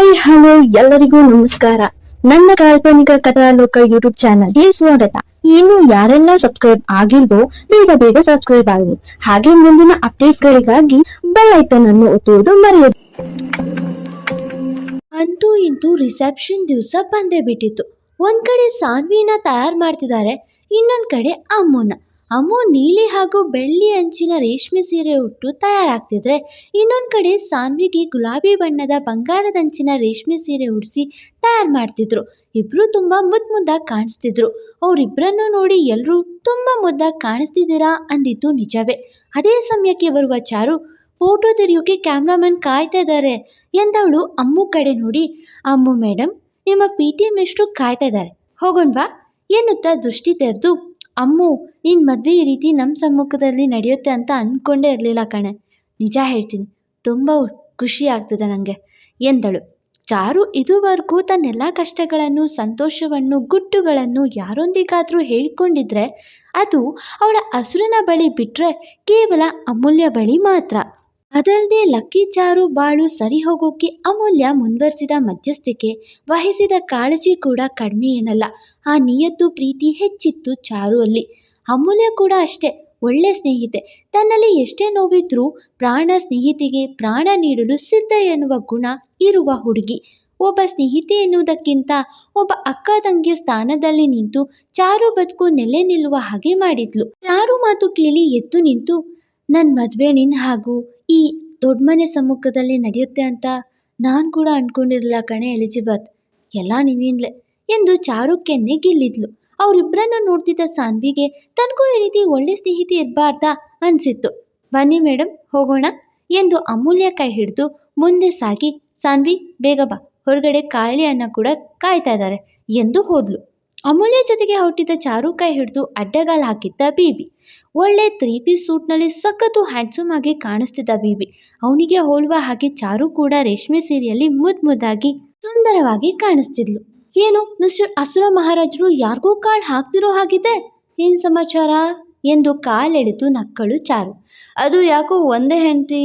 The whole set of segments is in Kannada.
ಹಾಯ್ ಹಲೋ ಎಲ್ಲರಿಗೂ ನಮಸ್ಕಾರ. ನನ್ನ ಕಾಲ್ಪನಿಕ ಕಥಾಲೋಕ ಯೂಟ್ಯೂಬ್ ಚಾನಲ್ಗೆ ಸ್ವಾಗತ. ಇನ್ನು ಯಾರೆಲ್ಲ ಸಬ್ಸ್ಕ್ರೈಬ್ ಆಗಿಲ್ವೋ, ಬೇಗ ಬೇಗ ಸಬ್ಸ್ಕ್ರೈಬ್ ಆಗಿ ಹಾಗೆ ಮುಂದಿನ ಅಪ್ಡೇಟ್ಸ್ ಗಳಿಗಾಗಿ ಬೆಲ್ ಐಕನ್ ಅನ್ನು ಒತ್ತುವುದು ಮರೆಯದು. ಅಂತೂ ಇಂತೂ ರಿಸೆಪ್ಷನ್ ದಿವಸ ಬಂದೇ ಬಿಟ್ಟಿತ್ತು. ಒಂದ್ ಕಡೆ ಸಾನ್ವಿನ ತಯಾರು ಮಾಡ್ತಿದ್ದಾರೆ, ಇನ್ನೊಂದ್ ಕಡೆ ಅಮ್ಮನ ಅಮ್ಮು ನೀಲಿ ಹಾಗೂ ಬೆಳ್ಳಿ ಅಂಚಿನ ರೇಷ್ಮೆ ಸೀರೆ ಉಟ್ಟು ತಯಾರಾಗ್ತಿದ್ರೆ ಇನ್ನೊಂದು ಕಡೆ ಸಾನ್ವಿಗೆ ಗುಲಾಬಿ ಬಣ್ಣದ ಬಂಗಾರದ ಅಂಚಿನ ರೇಷ್ಮೆ ಸೀರೆ ಉಡಿಸಿ ತಯಾರು ಮಾಡ್ತಿದ್ರು. ಇಬ್ರು ತುಂಬಾ ಮುದ್ ಮುದ್ದಾಗಿ ಕಾಣಿಸ್ತಿದ್ರು. ಅವರಿಬ್ಬರನ್ನು ನೋಡಿ ಎಲ್ಲರೂ ತುಂಬಾ ಮುದ್ದಾಗಿ ಕಾಣಿಸ್ತಿದ್ದೀರಾ ಅಂದಿದ್ದು ನಿಜವೇ. ಅದೇ ಸಮಯಕ್ಕೆ ಬರುವ ಚಾರು, ಫೋಟೋ ತೆರೆಯೋಕೆ ಕ್ಯಾಮ್ರಾಮನ್ ಕಾಯ್ತಾ ಇದ್ದಾರೆ ಎಂದವಳು ಅಮ್ಮು ಕಡೆ ನೋಡಿ, ಅಮ್ಮು ಮೇಡಮ್ ನಿಮ್ಮ ಪಿ ಟಿ ಮೆಸ್ಟ್ರು ಕಾಯ್ತಾ ಇದ್ದಾರೆ ಹೋಗೋಣ್ವಾ ಎನ್ನುತ್ತಾ ದೃಷ್ಟಿ ತೆರೆದು ಅಮ್ಮು ನಿನ್ನ ಮದುವೆ ಈ ರೀತಿ ನಮ್ಮ ಸಮ್ಮುಖದಲ್ಲಿ ನಡೆಯುತ್ತೆ ಅಂತ ಅಂದ್ಕೊಂಡೇ ಇರಲಿಲ್ಲ ಕಣೆ. ನಿಜ ಹೇಳ್ತೀನಿ, ತುಂಬ ಖುಷಿ ಆಗ್ತದೆ ನನಗೆ ಎಂದಳು. ಚಾರು, ಇದುವರೆಗೂ ತನ್ನೆಲ್ಲ ಕಷ್ಟಗಳನ್ನು, ಸಂತೋಷವನ್ನು, ಗುಟ್ಟುಗಳನ್ನು ಯಾರೊಂದಿಗಾದರೂ ಹೇಳಿಕೊಂಡಿದ್ರೆ ಅದು ಅವಳ ಹಸುರಿನ ಬಳಿ ಬಿಟ್ಟರೆ ಕೇವಲ ಅಮೂಲ್ಯ ಬಳಿ ಮಾತ್ರ. ಅದಲ್ಲದೆ ಲಕ್ಕಿ ಚಾರು ಬಾಳು ಸರಿ ಹೋಗೋಕೆ ಅಮೂಲ್ಯ ಮುಂದುವರಿಸಿದ ಮಧ್ಯಸ್ಥಿಕೆ ವಹಿಸಿದ ಕಾಳಜಿ ಕೂಡ ಕಡಿಮೆ ಏನಲ್ಲ. ಆ ನಿಯತ್ತು ಪ್ರೀತಿ ಹೆಚ್ಚಿತ್ತು ಚಾರು ಅಲ್ಲಿ. ಅಮೂಲ್ಯ ಕೂಡ ಅಷ್ಟೇ, ಒಳ್ಳೆ ಸ್ನೇಹಿತೆ. ತನ್ನಲ್ಲಿ ಎಷ್ಟೇ ನೋವಿದ್ರೂ ಪ್ರಾಣ ಸ್ನೇಹಿತೆಗೆ ಪ್ರಾಣ ನೀಡಲು ಸಿದ್ಧ ಎನ್ನುವ ಗುಣ ಇರುವ ಹುಡುಗಿ. ಒಬ್ಬ ಸ್ನೇಹಿತೆ ಎನ್ನುವುದಕ್ಕಿಂತ ಒಬ್ಬ ಅಕ್ಕ ತಂಗಿಯ ಸ್ಥಾನದಲ್ಲಿ ನಿಂತು ಚಾರು ಬದುಕು ನೆಲೆ ನಿಲ್ಲುವ ಹಾಗೆ ಮಾಡಿದ್ಲು. ಚಾರು ಮಾತು ಕೇಳಿ ಎದ್ದು ನಿಂತು ನನ್ನ ಮದುವೆ ನಿನ್ನ ಹಾಗೂ ಈ ದೊಡ್ಡ ಮನೆ ಸಮ್ಮುಖದಲ್ಲಿ ನಡೆಯುತ್ತೆ ಅಂತ ನಾನು ಕೂಡ ಅಂದ್ಕೊಂಡಿರಲಿಲ್ಲ ಕಣೆ ಎಲಿಜಬೆತ್. ಎಲ್ಲ ನಿನ್ನಿಂದಲೇ ಎಂದು ಚಾರು ಕೆನ್ನೆ ಗಿಲ್ಲಿದ್ಲು. ಅವರಿಬ್ಬರನ್ನು ನೋಡ್ತಿದ್ದ ಸಾನ್ವಿಗೆ ತನಗೂ ಈ ರೀತಿ ಒಳ್ಳೆ ಸ್ನೇಹಿತೆ ಇರಬಾರ್ದಾ ಅನಿಸಿತ್ತು. ಬನ್ನಿ ಮೇಡಮ್ ಹೋಗೋಣ ಎಂದು ಅಮೂಲ್ಯ ಕೈ ಹಿಡಿದು ಮುಂದೆ ಸಾಗಿ, ಸಾನ್ವಿ, ಬೇಗ ಬಾ, ಹೊರಗಡೆ ಕಾಯಿಲೆ ಅಣ್ಣ ಕೂಡ ಕಾಯ್ತಾ ಇದ್ದಾರೆ ಎಂದು ಹೋದ್ಲು. ಅಮೂಲ್ಯ ಜೊತೆಗೆ ಹೊರಟಿದ್ದ ಚಾರು ಕೈ ಹಿಡಿದು ಅಡ್ಡಗಾಲು ಹಾಕಿದ್ದ ಬೀಬಿ ಒಳ್ಳೆ ತ್ರೀ ಪೀಸ್ ಸೂಟ್ನಲ್ಲಿ ಸಖತ್ತು ಹ್ಯಾಂಡ್ಸಮ್ ಆಗಿ ಕಾಣಿಸ್ತಿದ್ದ ಬೀಬಿ. ಅವನಿಗೆ ಹೋಲುವ ಹಾಗೆ ಚಾರು ಕೂಡ ರೇಷ್ಮೆ ಸೀರೆಯಲ್ಲಿ ಮುದ್ ಮುದ್ದಾಗಿ ಸುಂದರವಾಗಿ ಕಾಣಿಸ್ತಿದ್ಲು. ಏನು, ಮಿಸ್ಟರ್ ಅಸುರ ಮಹಾರಾಜರು ಯಾರಿಗೂ ಕಾಳು ಹಾಕ್ತಿರೋ ಹಾಗಿದೆ ಏನ್ ಸಮಾಚಾರ? ಎಂದು ಕಾಲೆಳೆದು ನಕ್ಕಳು ಚಾರು. ಅದು ಯಾಕೋ ಒಂದೇ ಹೆಂಡತಿ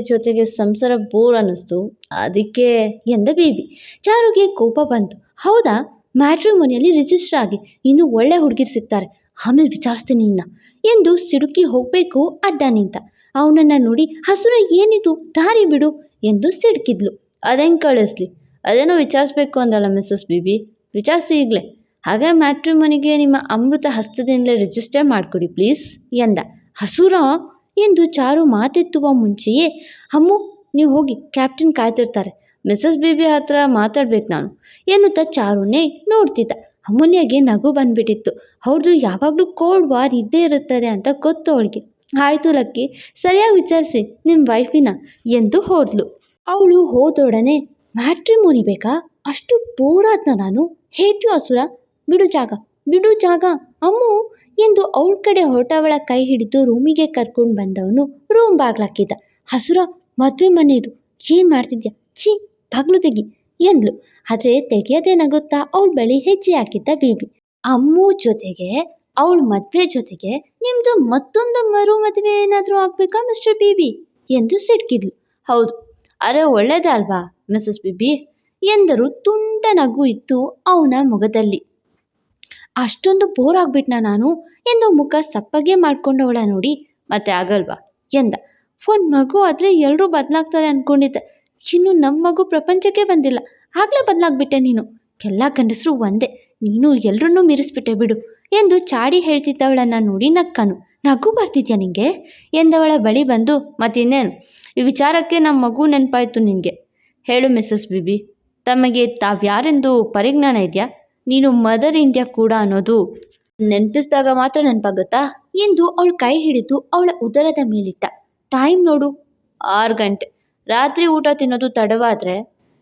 ಜೊತೆಗೆ ಸಂಸಾರ ಬೋರ್ ಅನ್ನಿಸ್ತು. ಅದಕ್ಕೆ ಎಂದ ಬೇಬಿ. ಚಾರುಗೆ ಕೋಪ ಬಂತು. ಹೌದಾ? ಮ್ಯಾಟ್ರಿಮೋನಿಯಲ್ಲಿ ರಿಜಿಸ್ಟರ್ ಆಗಿ ಇನ್ನು ಒಳ್ಳೆ ಹುಡುಗಿರು ಸಿಗ್ತಾರೆ. ಆಮೇಲೆ ವಿಚಾರಿಸ್ತೀನಿ ಇನ್ನ. ಎಂದು ಸಿಡುಕಿ ಹೋಗಬೇಕು ಅಡ್ಡ ನಿಂತ ಅವನನ್ನು ನೋಡಿ, ಹಸುರ, ಏನಿದು? ದಾರಿ ಬಿಡು ಎಂದು ಸಿಡುಕಿದ್ಲು. ಅದೇನು ಕಳಿಸ್ಲಿ? ಅದೇನೋ ವಿಚಾರಿಸ್ಬೇಕು ಅಂದಲ್ಲ ಮಿಸ್ಸಸ್ ಬಿಬಿ. ವಿಚಾರಿಸಿ ಈಗಲೇ. ಹಾಗೆ ಮ್ಯಾಟ್ರಿಮನಿಗೆ ನಿಮ್ಮ ಅಮೃತ ಹಸ್ತದಿಂದಲೇ ರಿಜಿಸ್ಟರ್ ಮಾಡಿಕೊಡಿ ಪ್ಲೀಸ್ ಎಂದ. ಹಸುರ? ಎಂದು ಚಾರು ಮಾತೆತ್ತುವ ಮುಂಚೆಯೇ, ಅಮ್ಮು, ನೀವು ಹೋಗಿ ಕ್ಯಾಪ್ಟನ್ ಕಾಯ್ತಿರ್ತಾರೆ. ಮಿಸ್ಸಸ್ ಬಿಬಿ ಹತ್ರ ಮಾತಾಡ್ಬೇಕು ನಾನು ಎನ್ನುತ್ತಾ ಚಾರುನೇ ನೋಡ್ತಿದ್ದ. ಅಮೂಲ್ಯಗೆ ನಗು ಬಂದ್ಬಿಟ್ಟಿತ್ತು. ಅವ್ರದ್ದು ಯಾವಾಗಲೂ ಕೋಲ್ಡ್ ವಾರ್ ಇದ್ದೇ ಇರುತ್ತದೆ ಅಂತ ಗೊತ್ತು ಅವಳಿಗೆ. ಆಯಿತು ಲಕ್ಕಿ ಸರಿಯಾಗಿ ವಿಚಾರಿಸಿ ನಿಮ್ಮ ವೈಫಿನ ಎಂದು ಹೋದ್ಲು. ಅವಳು ಹೋದೊಡನೆ ಮ್ಯಾಟ್ರಿಮೋನಿ ಬೇಕಾ ಅಷ್ಟು ಬೋರಾದ್ನ ನಾನು. ಹೇಟು ಅಸುರ, ಬಿಡು ಜಾಗ ಬಿಡು ಜಾಗ, ಅಮ್ಮು ಎಂದು ಅವಳ ಕಡೆ ಹೊರಟವಳ ಕೈ ಹಿಡಿದು ರೂಮಿಗೆ ಕರ್ಕೊಂಡು ಬಂದವನು ರೂಮ್ ಬಾಗ್ಲಾಕಿದ್ದ ಹಸುರ ಮದುವೆ ಮನೆಯದು ಏನು ಮಾಡ್ತಿದ್ಯಾ? ಛೀ, ಬಾಗ್ಲು ತೆಗಿ. ಎಂದ್ಲು. ಆದರೆ ತೆಗೆಯದೆ ನಗುತ್ತಾ ಅವಳ ಬಳಿ ಹೆಜ್ಜೆ ಹಾಕಿದ್ದ ಬೀಬಿ. ಅಮ್ಮು ಜೊತೆಗೆ, ಅವಳ ಮದುವೆ ಜೊತೆಗೆ ನಿಮ್ಮದು ಮತ್ತೊಂದು ಮರು ಮದುವೆ ಏನಾದರೂ ಆಗಬೇಕಾ ಮಿಸ್ಟರ್ ಬೀಬಿ? ಎಂದು ಸಿಡ್ಕಿದ್ಲು. ಹೌದು. ಅರೆ ಒಳ್ಳೇದಲ್ವಾ ಮಿಸಸ್ ಬಿಬಿ? ಎಂದರು ತುಂಡ ನಗು ಇತ್ತು ಅವನ ಮುಖದಲ್ಲಿ. ಅಷ್ಟೊಂದು ಬೋರ್ ಆಗ್ಬಿಟ್ನಾ ನಾನು? ಎಂದು ಮುಖ ಸಪ್ಪಗೆ ಮಾಡ್ಕೊಂಡವಳ ನೋಡಿ, ಮತ್ತೆ ಆಗಲ್ವಾ? ಎಂದ. ಫೋನ್ ಮಗು ಆದರೆ ಎಲ್ಲರೂ ಬದಲಾಗ್ತಾರೆ ಅಂದ್ಕೊಂಡಿದ್ದೆ ಇನ್ನು ನಮ್ಮ ಮಗು ಪ್ರಪಂಚಕ್ಕೆ ಬಂದಿಲ್ಲ. ಆಗಲೇ ಬದಲಾಗ್ಬಿಟ್ಟೆ ನೀನು. ಎಲ್ಲ ಗಂಡಸರು ಒಂದೇ. ನೀನು ಎಲ್ಲರನ್ನೂ ಮೀರಿಸ್ಬಿಟ್ಟೆ ಬಿಡು ಎಂದು ಚಾಡಿ ಹೇಳ್ತಿದ್ದವಳನ್ನು ನೋಡಿ ನಕ್ಕನು ನಗು ಬರ್ತಿದ್ಯಾ ನಿಂಗೆ? ಎಂದವಳ ಬಳಿ ಬಂದು, ಮತ್ತಿನ್ನೇನು? ಈ ವಿಚಾರಕ್ಕೆ ನಮ್ಮ ಮಗು ನೆನಪಾಯಿತು ನಿನಗೆ. ಹೇಳು ಮಿಸ್ಸಸ್ ಬಿಬಿ, ತಮಗೆ ತಾವ್ಯಾರೆಂದು ಪರಿಜ್ಞಾನ ಇದೆಯಾ? ನೀನು ಮದರ್ ಇಂಡಿಯಾ ಕೂಡ ಅನ್ನೋದು ನೆನಪಿಸಿದಾಗ ಮಾತ್ರ ನೆನಪಾಗುತ್ತಾ? ಎಂದು ಅವಳ ಕೈ ಹಿಡಿದು ಅವಳ ಉದರದ ಮೇಲಿಟ್ಟ. ಟೈಮ್ ನೋಡು, ಆರು ಗಂಟೆ. ರಾತ್ರಿ ಊಟ ತಿನ್ನೋದು ತಡವಾದರೆ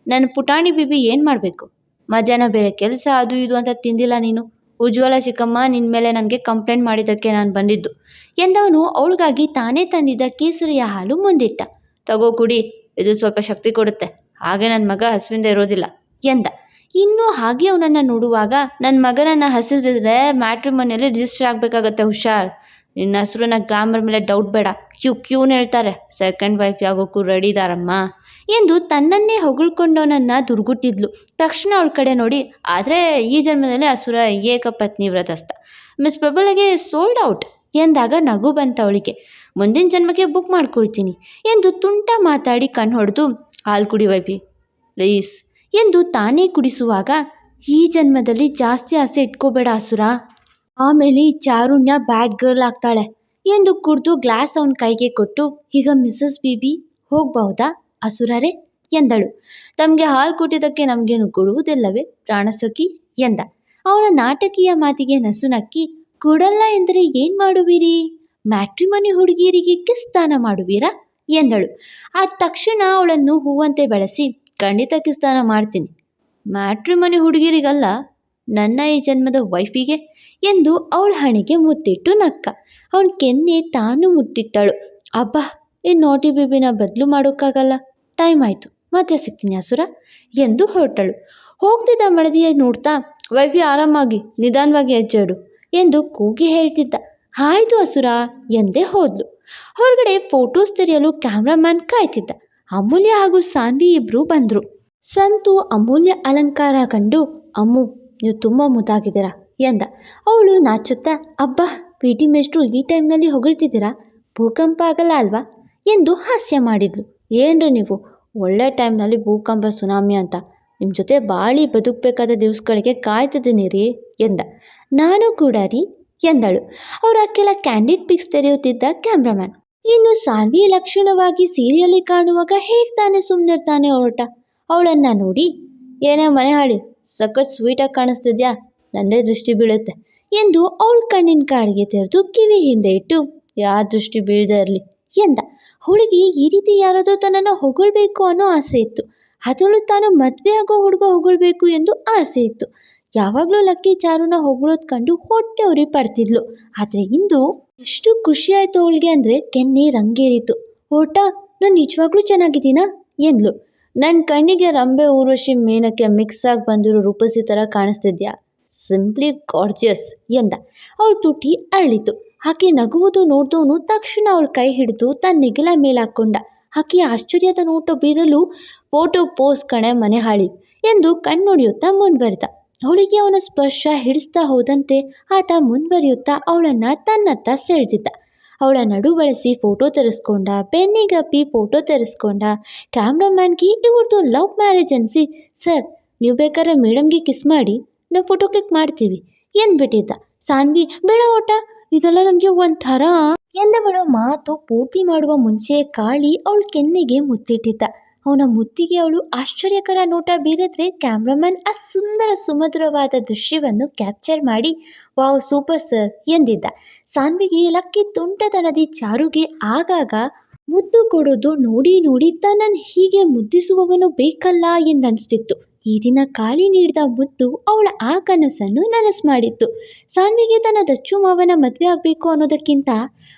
ನನ್ನ ಪುಟಾಣಿ ಬೀಬಿ ಏನು ಮಾಡಬೇಕು? ಮಧ್ಯಾಹ್ನ ಬೇರೆ ಕೆಲಸ ಅದು ಇದು ಅಂತ ತಿಂದಿಲ್ಲ ನೀನು. ಉಜ್ವಲ ಚಿಕ್ಕಮ್ಮ ನಿನ್ನ ಮೇಲೆ ನನಗೆ ಕಂಪ್ಲೇಂಟ್ ಮಾಡಿದ್ದಕ್ಕೆ ನಾನು ಬಂದಿದ್ದು. ಎಂದವನು ಅವಳಿಗಾಗಿ ತಾನೇ ತಂದಿದ್ದ ಕೇಸರಿಯ ಹಾಲು ಮುಂದಿಟ್ಟ. ತಗೋ ಕುಡಿ, ಇದು ಸ್ವಲ್ಪ ಶಕ್ತಿ ಕೊಡುತ್ತೆ. ಹಾಗೆ ನನ್ನ ಮಗ ಹಸುವಿಂದ ಇರೋದಿಲ್ಲ ಎಂದ. ಇನ್ನೂ ಹಾಗೆ ಅವನನ್ನು ನೋಡುವಾಗ ನನ್ನ ಮಗನನ್ನು ಹಸಿಸಿದ್ರೆ ಮ್ಯಾಟ್ರಿಮನಿಯಲ್ಲಿ ರಿಜಿಸ್ಟರ್ ಆಗಬೇಕಾಗತ್ತೆ ಹುಷಾರ್. ನಿನ್ನ ನನಗೆ ಗ್ಲಾಮರ್ ಮೇಲೆ ಡೌಟ್ ಬೇಡ. ಕ್ಯೂ, ಕ್ಯೂನ್ ಹೇಳ್ತಾರೆ. ಸೆಕೆಂಡ್ ವೈಫ್ ಆಗೋಕ್ಕೂ ರೆಡಿ ಇದಾರಮ್ಮ. ಎಂದು ತನ್ನನ್ನೇ ಹೊಗಳ್ಕೊಂಡವನನ್ನು ದುರ್ಗುಟ್ಟಿದ್ಲು. ತಕ್ಷಣ ಅವಳ ಕಡೆ ನೋಡಿ, ಆದರೆ ಈ ಜನ್ಮದಲ್ಲಿ ಅಸುರ ಏಕಪತ್ನಿ ವ್ರತಸ್ಥ. ಮಿಸ್ ಪ್ರಬಲಗೆ ಸೋಲ್ಡ್ ಔಟ್ ಎಂದಾಗ ನಗು ಬಂತ ಅವಳಿಗೆ. ಮುಂದಿನ ಜನ್ಮಕ್ಕೆ ಬುಕ್ ಮಾಡ್ಕೊಳ್ತೀನಿ ಎಂದು ತುಂಟ ಮಾತಾಡಿ ಕಣ್ಣು ಹೊಡೆದು, ಹಾಲು ಕುಡಿ ವೈಫಿ ಪ್ಲೀಸ್ ಎಂದು ತಾನೇ ಕುಡಿಸುವಾಗ, ಈ ಜನ್ಮದಲ್ಲಿ ಜಾಸ್ತಿ ಆಸೆ ಇಟ್ಕೋಬೇಡ ಅಸುರ. ಆಮೇಲೆ ಈ ಚಾರುಣ್ಯ ಬ್ಯಾಡ್ ಗರ್ಲ್ ಆಗ್ತಾಳೆ ಎಂದು ಕುಡಿದು ಗ್ಲಾಸ್ ಅವನ ಕೈಗೆ ಕೊಟ್ಟು, ಈಗ ಮಿಸಸ್ ಬಿಬಿ ಹೋಗಬಹುದಾ ಅಸುರರೇ? ಎಂದಳು. ತಮಗೆ ಹಾಲು ಕೊಟ್ಟಿದ್ದಕ್ಕೆ ನಮಗೇನು ಕೊಡುವುದಿಲ್ಲವೇ ಪ್ರಾಣಸಖಿ ಎಂದ. ಅವನ ನಾಟಕೀಯ ಮಾತಿಗೆ ನಸುನಕ್ಕಿ ಕೊಡಲ್ಲ ಎಂದರೆ ಏನು ಮಾಡುವಿರಿ? ಮ್ಯಾಟ್ರಿಮನಿ ಹುಡುಗಿಯರಿಗೆ ಕಿಸ್ ದಾನ ಮಾಡುವೀರಾ? ಎಂದಳು. ಆ ತಕ್ಷಣ ಅವಳನ್ನು ಹೂವಂತೆ ಬೆಳೆಸಿ, ಖಂಡಿತ ಕಿಸ್ತಾನ ಮಾಡ್ತೀನಿ. ಮ್ಯಾಟ್ರಿಮನಿ ಹುಡುಗಿರಿಗಲ್ಲ ನನ್ನ ಈ ಜನ್ಮದ ವೈಫಿಗೆ ಎಂದು ಅವಳ ಹಣೆಗೆ ಮುತ್ತಿಟ್ಟು ನಕ್ಕ. ಅವನ ಕೆನ್ನೆ ತಾನು ಮುತ್ತಿಟ್ಟಳು ಅಬ್ಬಾ, ಈ ನೋಟಿ ಬೇಬಿನ ಬದಲು ಮಾಡೋಕ್ಕಾಗಲ್ಲ. ಟೈಮ್ ಆಯಿತು. ಮತ್ತೆ ಸಿಗ್ತೀನಿ ಹಸುರ ಎಂದು ಹೊರಟಳು. ಹೋಗ್ತಿದ್ದ ಮಡದಿಯ ನೋಡ್ತಾ, ವೈಫಿ ಆರಾಮಾಗಿ, ನಿಧಾನವಾಗಿ ಹೆಜ್ಜೆಡು ಎಂದು ಕೂಗಿ ಹೇಳ್ತಿದ್ದ. ಆಯಿತು ಹಸುರ ಎಂದೇ ಹೋದ್ಲು. ಹೊರಗಡೆ ಫೋಟೋಸ್ ತೆರೆಯಲು ಕ್ಯಾಮ್ರಾಮ್ಯಾನ್ ಕಾಯ್ತಿದ್ದ. ಅಮೂಲ್ಯ ಹಾಗೂ ಸಾನ್ವಿ ಇಬ್ಬರು ಬಂದರು. ಸಂತು ಅಮೂಲ್ಯ ಅಲಂಕಾರ ಕಂಡು, ಅಮ್ಮು ನೀವು ತುಂಬ ಮುದ್ದಾಗಿದ್ದೀರಾ? ಎಂದ. ಅವಳು ನಾಚುತ್ತಾ, ಅಬ್ಬಾ ಪಿ ಟಿ ಮೇಷ್ಟ್ರು ಈ ಟೈಮ್ನಲ್ಲಿ ಹೊಗಳ್ತಿದ್ದೀರಾ? ಭೂಕಂಪ ಆಗಲ್ಲ ಅಲ್ವಾ? ಎಂದು ಹಾಸ್ಯ ಮಾಡಿದ್ಲು. ಏನ್ರಿ ನೀವು? ಒಳ್ಳೆ ಟೈಮ್ನಲ್ಲಿ ಭೂಕಂಪ, ಸುನಾಮಿ ಅಂತ. ನಿಮ್ಮ ಜೊತೆ ಬಾಳಿ ಬದುಕಬೇಕಾದ ದಿವಸಗಳಿಗೆ ಕಾಯ್ತಿದ್ದೀನಿ ರೀ ಎಂದ. ನಾನು ಕೂಡ ರೀ, ಎಂದಳು. ಅವರ ಕೆಲ ಕ್ಯಾಂಡಿಡ್ ಪಿಕ್ಸ್ ತೆರೆಯುತ್ತಿದ್ದ ಕ್ಯಾಮ್ರಾಮ್ಯಾನ್ ಇನ್ನು ಸಾನ್ವಿ ಲಕ್ಷಣವಾಗಿ ಸೀರಿಯಲ್ಲಿ ಕಾಣುವಾಗ ಹೇಗೆ ತಾನೇ ಸುಮ್ಮನಿರ್ತಾನೆ ಹೊರಟ ಅವಳನ್ನು ನೋಡಿ, ಏನೇ ಮನೆ ಹಾಳಿ ಸಖತ್ ಸ್ವೀಟಾಗಿ ಕಾಣಿಸ್ತಿದ್ಯಾ? ನನ್ನೇ ದೃಷ್ಟಿ ಬೀಳುತ್ತೆ ಎಂದು ಅವಳ ಕಣ್ಣಿನ ಕಾಡಿಗೆ ತೆರೆದು ಕಿವಿ ಹಿಂದೆ ಇಟ್ಟು, ಯಾ ದೃಷ್ಟಿ ಬೀಳದೆ ಇರಲಿ ಎಂದ. ಹುಡುಗಿ ಈ ರೀತಿ ಯಾರಾದರೂ ತನ್ನನ್ನು ಹೊಗಳ್ಬೇಕು ಅನ್ನೋ ಆಸೆ ಇತ್ತು. ಅದರಲ್ಲೂ ತಾನು ಮದುವೆ ಆಗೋ ಹುಡುಗ ಹೊಗಳ್ಬೇಕು ಎಂದು ಆಸೆ ಇತ್ತು. ಯಾವಾಗಲೂ ಲಕ್ಕಿ ಚಾರುನ ಹೊಗಳೋದು ಕಂಡು ಹೊಟ್ಟೆ ಉರಿ ಪಡ್ತಿದ್ಲು. ಆದರೆ ಇಂದು ಎಷ್ಟು ಖುಷಿ ಆಯಿತು ಅವಳಿಗೆ ಅಂದರೆ ಕೆನ್ನೆ ರಂಗೇರಿತು. ಓಟ, ನಾನು ನಿಜವಾಗ್ಲೂ ಚೆನ್ನಾಗಿದ್ದೀನಾ? ಎಂದ್ಲು. ನನ್ನ ಕಣ್ಣಿಗೆ ರಂಬೆ ಊರ್ವಶಿ ಮೇನಕ್ಕೆ ಮಿಕ್ಸ್ ಆಗಿ ಬಂದಿರೋ ರೂಪಸಿ ಥರ ಕಾಣಿಸ್ತಿದ್ಯಾ? ಸಿಂಪ್ಲಿ ಗಾರ್ಜಿಯಸ್ ಎಂದ. ಅವಳ ತುಟಿ ಅರಳಿತು ಆಕೆ ನಗುವುದು ನೋಡಿದವನು ತಕ್ಷಣ ಅವಳ ಕೈ ಹಿಡಿದು ತನ್ನ ನಿಗಲ ಮೇಲೆ ಹಾಕ್ಕೊಂಡ ಆಕೆ ಆಶ್ಚರ್ಯದ ನೋಟ ಬೀರಲು ಫೋಟೋ ಪೋಸ್ ಕಣೆ ಮನೆ ಹಾಳಿ ಎಂದು ಕಣ್ಣೊಡೆಯುತ್ತಾ ಮುಂದುವರಿದ. ಅವಳಿಗೆ ಅವನ ಸ್ಪರ್ಶ ಹಿಡಿಸ್ತಾ ಹೋದಂತೆ ಆತ ಮುಂದುವರಿಯುತ್ತಾ ಅವಳನ್ನು ತನ್ನತ್ತ ಸೆಳೆದಿದ್ದ. ಅವಳ ನಡು ಬಳಸಿ ಫೋಟೋ ತರಿಸ್ಕೊಂಡ ಬೆನ್ನಿಗಪ್ಪಿ ಫೋಟೋ ತರಿಸ್ಕೊಂಡ ಕ್ಯಾಮ್ರಾಮ್ಯಾನ್ಗೆ ಇವ್ರದ್ದು ಲವ್ ಮ್ಯಾರೇಜ್ ಅನಿಸಿ ಸರ್ ನೀವು ಬೇಕಾದ್ರೆ ಮೇಡಮ್ಗೆ ಕಿಸ್ ಮಾಡಿ, ನಾವು ಫೋಟೋ ಕ್ಲಿಕ್ ಮಾಡ್ತೀವಿ. ಎಂದ್ಬಿಟ್ಟಿದ್ದ ಸಾನ್ವಿ, ಬೇಡ ಓಟ ಇದೆಲ್ಲ ನನಗೆ ಒಂಥರ. ಎಂದವಳ ಮಾತು ಪೂರ್ತಿ ಮಾಡುವ ಮುಂಚೆ ಕಾಳಿ ಅವಳ ಕೆನ್ನೆಗೆ ಮುತ್ತಿಟ್ಟಿದ್ದ. ಅವನ ಮುತ್ತಿಗೆ ಅವಳು ಆಶ್ಚರ್ಯಕರ ನೋಟ ಬೀರಿದ್ರೆ ಕ್ಯಾಮ್ರಾಮನ್ ಆ ಸುಂದರ ಸುಮಧುರವಾದ ದೃಶ್ಯವನ್ನು ಕ್ಯಾಪ್ಚರ್ ಮಾಡಿ, ವಾವ್, ಸೂಪರ್ ಸರ್, ಎಂದಿದ್ದ. ಸಾನ್ವಿಗೆ ಲಕ್ಕಿ ತುಂಟದ ನದಿ ಚಾರುಗೆ ಆಗಾಗ ಮುದ್ದು ಕೊಡೋದು ನೋಡಿ ನೋಡಿ ತನ್ನನ್ನು ಹೀಗೆ ಮುದ್ದಿಸುವವನು ಬೇಕಲ್ಲ ಎಂದನಿಸ್ತಿತ್ತು. ಈ ದಿನ ಕಾಳಿ ನೀಡಿದ ಮುದ್ದು ಅವಳ ಆ ಕನಸನ್ನು ನನಸು ಮಾಡಿತ್ತು. ಸಾನ್ವಿಗೆ ತನ್ನ ದಚ್ಚು ಮಾವನ ಮದುವೆ ಆಗಬೇಕು ಅನ್ನೋದಕ್ಕಿಂತ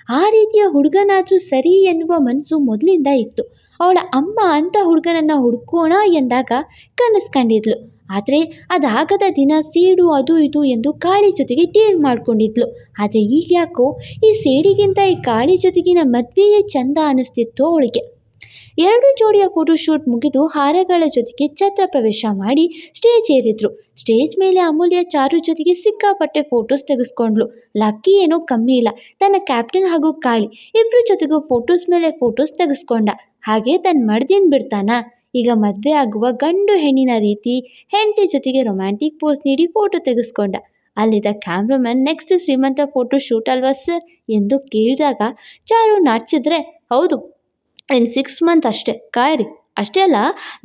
ಆ ರೀತಿಯ ಹುಡುಗನಾದರೂ ಸರಿ ಎನ್ನುವ ಮನಸ್ಸು ಮೊದಲಿಂದ ಇತ್ತು. ಅವಳ ಅಮ್ಮ ಅಂಥ ಹುಡುಗನನ್ನು ಹುಡುಕೋಣ ಎಂದಾಗ ಕನಸು ಕಂಡಿದ್ಲು. ಆದರೆ ಅದಾಗದ ದಿನ ಸೀಡು ಅದು ಇದು ಎಂದು ಕಾಳಿ ಜೊತೆಗೆ ಡೀಲ್ ಮಾಡ್ಕೊಂಡಿದ್ಲು. ಆದರೆ ಈಗ ಯಾಕೋ ಈ ಸೇಡಿಗಿಂತ ಈ ಕಾಳಿ ಜೊತೆಗಿನ ಮದುವೆಯೇ ಚಂದ ಅನ್ನಿಸ್ತಿತ್ತು ಅವಳಿಗೆ. ಎರಡು ಜೋಡಿಯ ಫೋಟೋಶೂಟ್ ಮುಗಿದು ಹಾರಗಳ ಜೊತೆಗೆ ಛತ್ರ ಪ್ರವೇಶ ಮಾಡಿ ಸ್ಟೇಜ್ ಏರಿದ್ರು. ಸ್ಟೇಜ್ ಮೇಲೆ ಅಮೂಲ್ಯ ಚಾರು ಜೊತೆಗೆ ಸಿಕ್ಕಾಪಟ್ಟೆ ಫೋಟೋಸ್ ತೆಗೆಸ್ಕೊಂಡ್ಲು ಲಕ್ಕಿ ಏನೋ ಕಮ್ಮಿ ಇಲ್ಲ. ತನ್ನ ಕ್ಯಾಪ್ಟನ್ ಹಾಗೂ ಕಾಳಿ ಇಬ್ಬರ ಜೊತೆಗೂ ಫೋಟೋಸ್ ಮೇಲೆ ಫೋಟೋಸ್ ತೆಗೆಸ್ಕೊಂಡ. ಹಾಗೆ ತನ್ನ ಮಡ್ದಿನ ಬಿಡ್ತಾನ? ಈಗ ಮದುವೆ ಆಗುವ ಗಂಡು ಹೆಣ್ಣಿನ ರೀತಿ ಹೆಂಡತಿ ಜೊತೆಗೆ ರೊಮ್ಯಾಂಟಿಕ್ ಪೋಸ್ ನೀಡಿ ಫೋಟೋ ತೆಗೆಸ್ಕೊಂಡ. ಅಲ್ಲಿದ್ದ ಕ್ಯಾಮ್ರಾಮನ್ ನೆಕ್ಸ್ಟ್ ಶ್ರೀಮಂತ ಫೋಟೋ ಶೂಟ್ ಅಲ್ವಾ ಸರ್ ಎಂದು ಕೇಳಿದಾಗ ಚಾರು ನಾಚಿಸಿದ್ರೆ ಹೌದು ಇನ್ನು ಸಿಕ್ಸ್ ಮಂತ್ ಅಷ್ಟೇ. ಕಾಯ್ರಿ. ಅಷ್ಟೇ ಅಲ್ಲ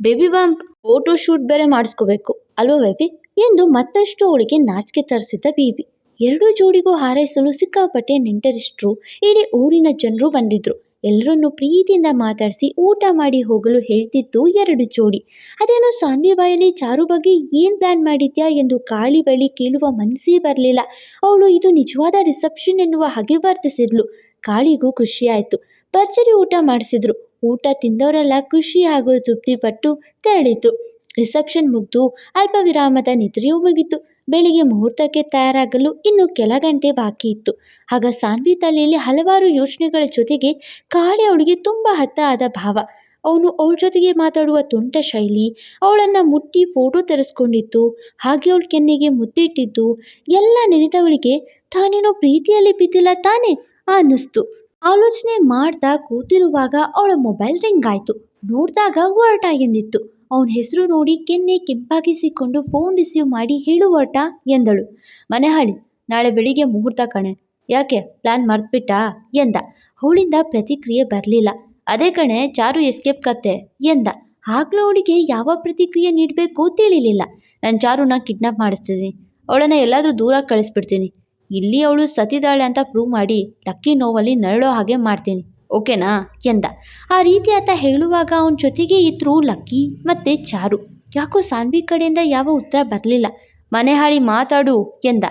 ಬೇಬಿ ಬಂಪ್ ಫೋಟೋ ಶೂಟ್ ಬೇರೆ ಮಾಡಿಸ್ಕೋಬೇಕು. ಅಲ್ವಾ ಬೇಬಿ ಎಂದು ಮತ್ತಷ್ಟು ಅವಳಿಗೆ ನಾಚಿಕೆ ತರಿಸಿದ್ದ ಬೀಬಿ ಎರಡೂ ಜೋಡಿಗೂ ಹಾರೈಸಲು ಸಿಕ್ಕಾಪಟ್ಟೆ ನೆಂಟರಿಷ್ಟರು, ಇಡೀ ಊರಿನ ಜನರು ಬಂದಿದ್ರು. ಎಲ್ಲರನ್ನು ಪ್ರೀತಿಯಿಂದ ಮಾತಾಡಿಸಿ ಊಟ ಮಾಡಿ ಹೋಗಲು ಹೇಳ್ತಿತ್ತು ಎರಡು ಜೋಡಿ. ಅದೇನೋ ಸಾನ್ವಿ ಬಾಯಲ್ಲಿ ಚಾರು ಬಗ್ಗೆ ಏನು ಪ್ಲ್ಯಾನ್ ಮಾಡಿದ್ಯಾ ಎಂದು ಕಾಳಿ ಬಳಿ ಕೇಳುವ ಮನಸ್ಸೇ ಬರಲಿಲ್ಲ. ಅವಳು ಇದು ನಿಜವಾದ ರಿಸೆಪ್ಷನ್ ಎನ್ನುವ ಹಾಗೆ ವರ್ತಿಸಿದ್ಲು. ಕಾಳಿಗೂ ಖುಷಿಯಾಯಿತು ಭರ್ಜರಿ ಊಟ ಮಾಡಿಸಿದ್ರು. ಊಟ ತಿಂದವರೆಲ್ಲ ಖುಷಿ ಹಾಗೂ ತೃಪ್ತಿಪಟ್ಟು ತೆರಳಿತು ರಿಸೆಪ್ಷನ್ ಮುಗಿದು ಅಲ್ಪ ವಿರಾಮದ ನಿದ್ರೆಯೂ ಮುಗಿತು. ಬೆಳಿಗ್ಗೆ ಮುಹೂರ್ತಕ್ಕೆ ತಯಾರಾಗಲು ಇನ್ನು ಕೆಲ ಗಂಟೆ ಬಾಕಿ ಇತ್ತು. ಆಗ ಸಾನ್ವಿ ತಲೆಯಲ್ಲಿ ಹಲವಾರು ಯೋಚನೆಗಳ ಜೊತೆಗೆ ಕಾಳೆ ಅವಳಿಗೆ ತುಂಬ ಹತ್ತ ಆದ ಭಾವ. ಅವನು ಅವಳ ಜೊತೆಗೆ ಮಾತಾಡುವ ತುಂಟ ಶೈಲಿ, ಅವಳನ್ನು ಮುಟ್ಟಿ ಫೋಟೋ ತೆರೆಸ್ಕೊಂಡಿತ್ತು, ಹಾಗೆ ಅವಳ ಕೆನ್ನೆಗೆ ಮುದ್ದಿಟ್ಟಿದ್ದು, ಎಲ್ಲ ನೆನೆದವಳಿಗೆ ತಾನೇನೋ ಪ್ರೀತಿಯಲ್ಲಿ ಬಿದ್ದಿಲ್ಲ ತಾನೇ ಅನ್ನಿಸ್ತು. ಆಲೋಚನೆ ಮಾಡ್ತಾ ಕೂತಿರುವಾಗ ಅವಳ ಮೊಬೈಲ್ ರಿಂಗ್ ಆಯಿತು. ನೋಡಿದಾಗ ಹೊರಟ ಎಂದಿತ್ತು. ಅವನ ಹೆಸರು ನೋಡಿ ಕೆನ್ನೆ ಕೆಂಪಾಗಿಸಿಕೊಂಡು ಫೋನ್ ರಿಸೀವ್ ಮಾಡಿ ಹೇಳು ಹೊರಟ ಎಂದಳು. ಮನೆಹಾಳಿ ನಾಳೆ ಬೆಳಿಗ್ಗೆ ಮುಹೂರ್ತ ಕಣೆ. ಯಾಕೆ? ಪ್ಲಾನ್ ಮರ್ತ್ಬಿಟ್ಟಾ? ಎಂದ. ಅವಳಿಂದ ಪ್ರತಿಕ್ರಿಯೆ ಬರಲಿಲ್ಲ. ಅದೇ ಕಣೆ, ಚಾರು ಎಸ್ಕೇಪ್ ಕತ್ತೆ ಎಂದ. ಆಗ್ಲೂ ಅವಳಿಗೆ ಯಾವ ಪ್ರತಿಕ್ರಿಯೆ ನೀಡಬೇಕು ತಿಳಿಲಿಲ್ಲ. ನಾನು ಚಾರುನ ಕಿಡ್ನಾಪ್ ಮಾಡಿಸ್ತೀನಿ. ಅವಳನ್ನು ಎಲ್ಲಾದರೂ ದೂರ ಕಳಿಸ್ಬಿಡ್ತೀನಿ. ಇಲ್ಲಿ ಅವಳು ಸತಿದಾಳೆ ಅಂತ ಪ್ರೂವ್ ಮಾಡಿ, ಲಕ್ಕಿ ನೋವಲ್ಲಿ ನರಳೋ ಹಾಗೆ ಮಾಡ್ತೀನಿ. ಓಕೆನಾ? ಎಂದ. ಆ ರೀತಿ ಆತ ಹೇಳುವಾಗ ಅವನ ಜೊತೆಗೆ ಇದ್ರು ಲಕ್ಕಿ ಮತ್ತೆ ಚಾರು. ಯಾಕೋ ಸಾನ್ವಿ ಕಡೆಯಿಂದ ಯಾವ ಉತ್ತರ ಬರಲಿಲ್ಲ. ಮನೆ ಹಾಳಿ ಮಾತಾಡು, ಎಂದ.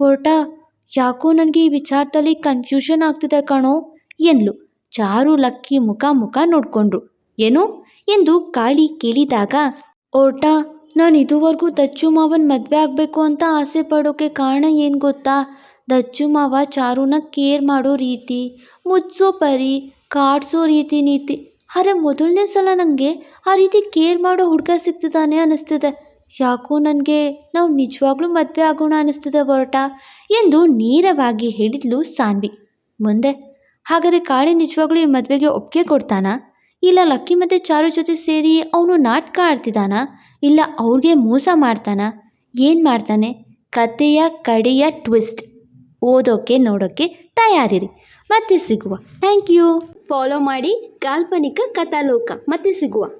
ಹೊರಟ, ಯಾಕೋ ನನಗೆ ಈ ವಿಚಾರದಲ್ಲಿ ಕನ್ಫ್ಯೂಷನ್ ಆಗ್ತಿದೆ ಕಣೋ, ಎಂದ್ಲು. ಚಾರು ಲಕ್ಕಿ ಮುಖ ಮುಖ ನೋಡ್ಕೊಂಡ್ರು. ಏನು? ಎಂದು ಕಾಳಿ ಕೇಳಿದಾಗ ಓಟ ನಾನು ಇದುವರೆಗೂ ದಚ್ಚು ಮಾವನ್ ಮದುವೆ ಆಗಬೇಕು ಅಂತ ಆಸೆ ಪಡೋಕೆ ಕಾರಣ ಏನು ಗೊತ್ತಾ? ದಚ್ಚು ಮಾವ ಚಾರುನ ಕೇರ್ ಮಾಡೋ ರೀತಿ, ಮುಚ್ಚೋ ಪರಿ, ಕಾಡ್ಸೋ ರೀತಿ ನೀತಿ. ಅರೆ ಮೊದಲನೇ ಸಲ ನನಗೆ ಆ ರೀತಿ ಕೇರ್ ಮಾಡೋ ಹುಡುಗ ಸಿಗ್ತಿದ್ದಾನೆ ಅನ್ನಿಸ್ತಿದೆ ಯಾಕೋ ನನಗೆ ನಾವು ನಿಜವಾಗ್ಲೂ ಮದುವೆ ಆಗೋಣ ಅನ್ನಿಸ್ತಿದೆ ಹೊರಟ ಎಂದು ನೇರವಾಗಿ ಹೇಳಿದ್ಲು ಸಾನ್ವಿ. ಮುಂದೆ, ಹಾಗಾದರೆ ಕಾಳಿ ನಿಜವಾಗ್ಲೂ ಈ ಮದುವೆಗೆ ಒಪ್ಪಿಗೆ ಕೊಡ್ತಾನಾ? ಇಲ್ಲ ಲಕ್ಕಿ ಮತ್ತು ಚಾರು ಜೊತೆ ಸೇರಿ ಅವನು ನಾಟಕ ಆಡ್ತಿದ್ದಾನ ಇಲ್ಲ ಅವ್ರಿಗೆ ಮೋಸ ಮಾಡ್ತಾನಾ? ಏನು ಮಾಡ್ತಾನೆ? ಕತೆಯ ಕಡೆಯ ಟ್ವಿಸ್ಟ್. ಓದೋಕ್ಕೆ ನೋಡೋಕ್ಕೆ ತಯಾರಿರಿ. ಮತ್ತೆ ಸಿಗುವ. ಥ್ಯಾಂಕ್ ಯು ಫಾಲೋ ಮಾಡಿ ಕಾಲ್ಪನಿಕ ಕಥಾಲೋಕ. ಮತ್ತೆ ಸಿಗುವ.